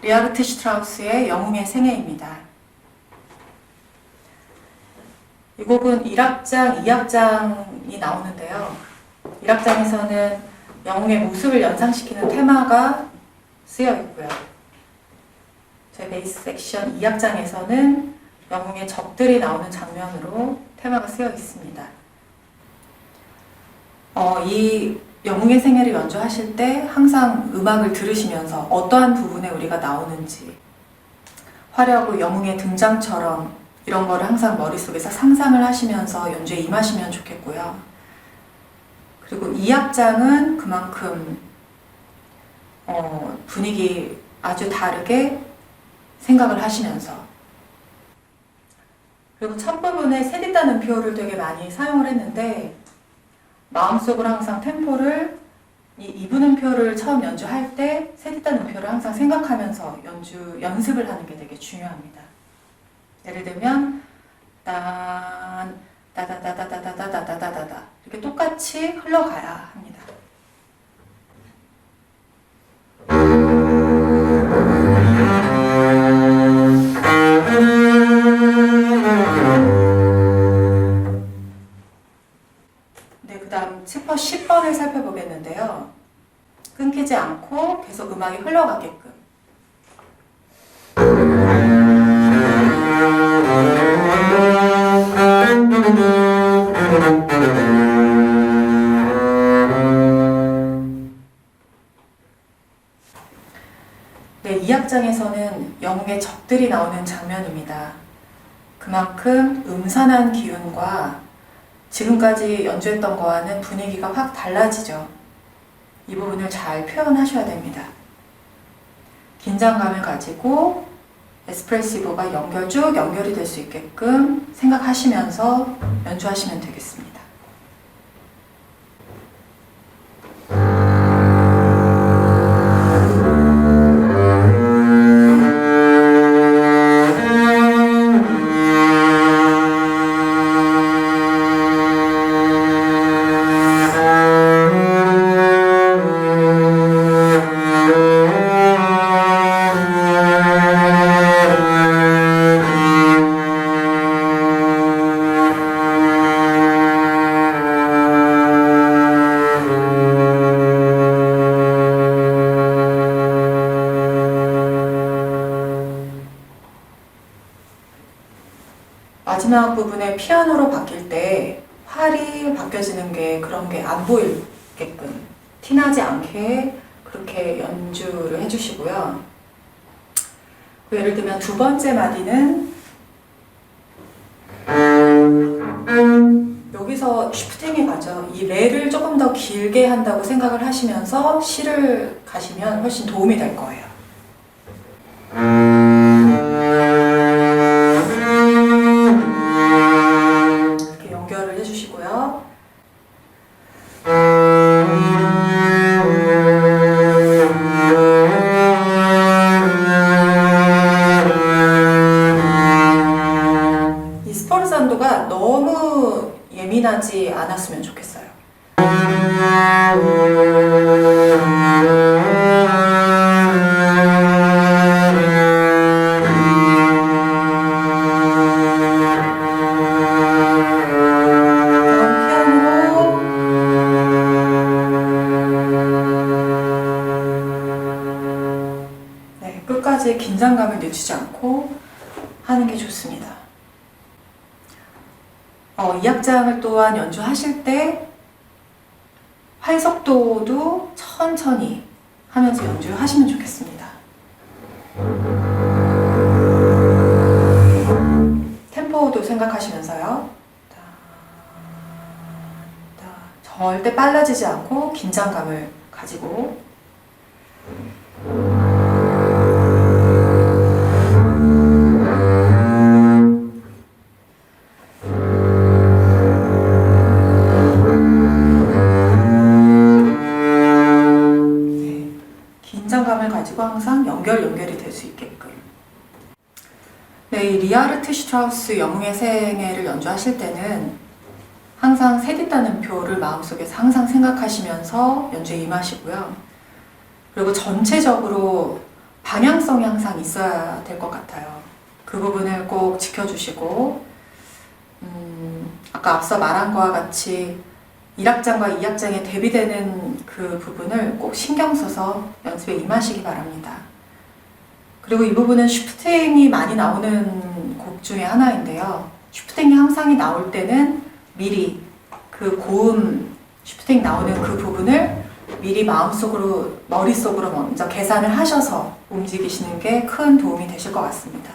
리하르트 슈트라우스의 영웅의 생애입니다. 이 곡은 1악장, 2악장이 나오는데요. 1악장에서는 영웅의 모습을 연상시키는 테마가 쓰여 있고요. 저희 베이스 섹션 2악장에서는 영웅의 적들이 나오는 장면으로 테마가 쓰여 있습니다. 어, 이 영웅의 생애를 연주하실 때 항상 음악을 들으시면서 어떠한 부분에 우리가 나오는지 화려하고 영웅의 등장처럼 이런 거를 항상 머릿속에서 상상을 하시면서 연주에 임하시면 좋겠고요. 그리고 이 악장은 그만큼 어, 분위기 아주 다르게 생각을 하시면서 그리고 첫 부분에 세디다는 표를 되게 많이 사용을 했는데 마음속으로 항상 템포를 이 이분음 표를 처음 연주할 때 세디다는 표를 항상 생각하면서 연주 연습을 하는 게 되게 중요합니다. 예를 들면 딴 따다다다다다다다다다다 이렇게 똑같이 흘러가야 합니다. 살펴보겠는데요. 끊기지 않고 계속 음악이 흘러가게끔. 네, 이 악장에서는 영웅의 적들이 나오는 장면입니다. 그만큼 음산한 기운과 지금까지 연주했던 거와는 분위기가 확 달라지죠. 이 부분을 잘 표현하셔야 됩니다. 긴장감을 가지고 에스프레시브가 연결 쭉 연결이 될 수 있게끔 생각하시면서 연주하시면 되겠습니다. 마지막 부분에 피아노로 바뀔 때 활이 바뀌어지는 게 그런 게 안 보이게끔 티나지 않게 그렇게 연주를 해주시고요. 그 예를 들면 두 번째 마디는 여기서 슈프팅에 가죠. 이 레를 조금 더 길게 한다고 생각을 하시면서 시를 가시면 훨씬 도움이 될 거예요. 예민하지 않았으면 좋겠어요. 네, 긴장감을 늦추지 않고 하는 게 좋습니다. 어, 이 악장을 또한 연주하실 때 활속도도 천천히 하면서 연주하시면 좋겠습니다. 템포도 생각하시면서요. 절대 빨라지지 않고 긴장감을 가지고 긴장감을 가지고 항상 연결 연결이 될 수 있게끔. 네, 이 리하르트 슈트라우스 영웅의 생애를 연주하실 때는 항상 세디다는 표를 마음속에서 항상 생각하시면서 연주에 임하시고요. 그리고 전체적으로 방향성이 항상 있어야 될 것 같아요. 그 부분을 꼭 지켜주시고, 음, 아까 앞서 말한 거와 같이 1악장과 2악장에 대비되는 그 부분을 꼭 신경 써서 연습에 임하시기 바랍니다. 그리고 이 부분은 슈프팅이 많이 나오는 곡 중에 하나인데요. 슈프팅이 항상이 나올 때는 미리 그 고음 슈프팅 나오는 그 부분을 미리 마음속으로, 머릿속으로 먼저 계산을 하셔서 움직이시는 게 큰 도움이 되실 것 같습니다.